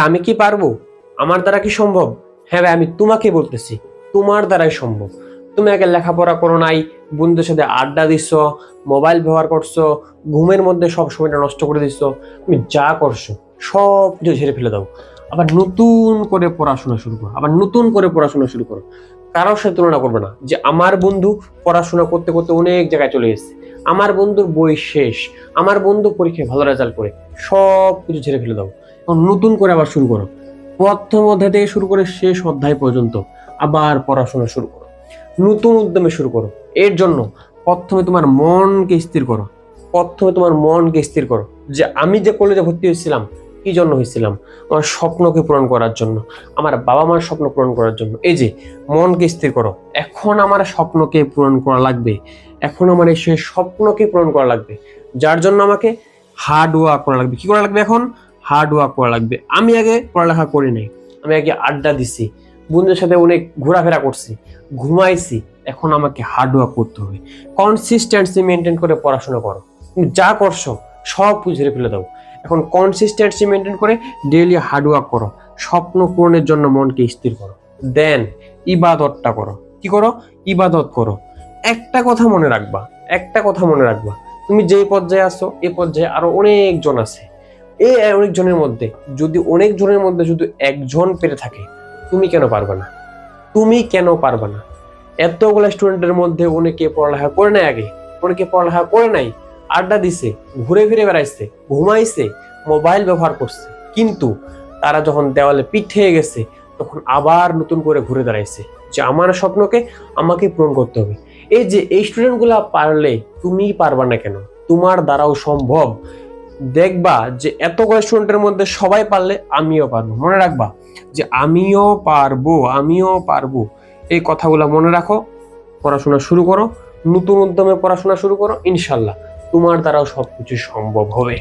ভাই আমি কি পারব? আমার দ্বারা কি সম্ভব? হ্যাঁ ভাই, আমি তোমাকে বলতেছি, তোমার দ্বারাই সম্ভব। তুমি আগে লেখাপড়া করো নাই, বন্ধুদের সাথে আড্ডা দিচ্ছ মোবাইল ব্যবহার করছ, ঘুমের মধ্যে সব সময়টা নষ্ট করে দিচ্ছ তুমি যা করছ, সব কিছু ঝেড়ে ফেলে দাও। আবার নতুন করে পড়াশোনা শুরু করো, আবার নতুন করে পড়াশোনা শুরু করো। কারোর সাথে তুলনা করবে না যে আমার বন্ধু পড়াশোনা করতে করতে অনেক জায়গায় চলে এসেছে। আমার বন্ধুর বই শেষ, আমার বন্ধু পরীক্ষায় ভালো রেজাল্ট করে সব কিছু ছেড়ে ফেলে দাও। এখন নতুন করে আবার শুরু করো। প্রথম অধ্যায় থেকে শুরু করে শেষ অধ্যায় পর্যন্ত আবার পড়াশোনা শুরু করো। নতুন উদ্যমে শুরু করো। এর জন্য প্রথমে তোমার মনকে স্থির করো। প্রথমে তোমার মনকে স্থির করো। যে আমি যে কলেজে ভর্তি হয়েছিলাম কি জন্য হয়েছিলাম। আমার স্বপ্নকে পূরণ করার জন্য, আমার বাবা মার স্বপ্ন পূরণ করার জন্য। এই যে, মনকে স্থির করো। এখন আমার স্বপ্নকে পূরণ করা লাগবে। এখন আমার সেই স্বপ্নকে পূরণ করা লাগবে। যার জন্য আমাকে হার্ড ওয়ার্ক করা লাগবে। কি করা লাগবে এখন? হার্ড ওয়ার্ক করা লাগবে। আমি আগে পড়ালেখা করি নাই। আমি আগে আড্ডা দিছি। বন্ধুদের সাথে অনেক ঘোরাফেরা করছি। ঘুমাইছি। এখন আমাকে হার্ড ওয়ার্ক করতে হবে। কনসিস্টেন্সি মেনটেন করে পড়াশোনা করো। যা করছ সব বুঝে ফেলে দাও। এখন কনসিস্টেন্সি মেনটেন করে ডেইলি হার্ড ওয়ার্ক করো। স্বপ্ন পূরণের জন্য মনকে স্থির করো। দেন ইবাদতটা করো। কি করো? ইবাদত করো। একটা কথা মনে রাখবা। একটা কথা মনে রাখবা। তুমি যেই পর্যায়ে আসো এই পর্যায়ে আরও অনেকজন আছে। এই অনেকজনের মধ্যে, যদি অনেক জনের মধ্যে শুধু একজন পেরে থাকে, তুমি কেন পারবে না? তুমি কেন পারবে না? এতগুলো স্টুডেন্টের মধ্যে অনেকে পড়ালেখা করে নাই আগে, অনেকে পড়ালেখা করে নাই। আড্ডা দিছে, ঘুরে ফিরে বেড়াইছে, ঘুমাইছে, মোবাইল ব্যবহার করছে। কিন্তু তারা যখন দেওয়ালে পিঠ গেছে, তখন আবার নতুন করে ঘুরে দাঁড়াইছে যে আমার স্বপ্নকে আমাকে পূরণ করতে হবে। এই যে এই স্টুডেন্টগুলা পারলে তুমি পারবা না কেন? তোমার দ্বারাও সম্ভব। দেখবা যে এত কয়েক স্টুডেন্টের মধ্যে সবাই পারলে আমিও পারব। মনে রাখবা যে আমিও পারব আমিও পারব। এই কথাগুলো মনে রাখো, পড়াশোনা শুরু করো, নতুন উদ্যমে পড়াশোনা শুরু করো ইনশাল্লাহ তোমার দ্বারাও সবকিছু সম্ভব হবে।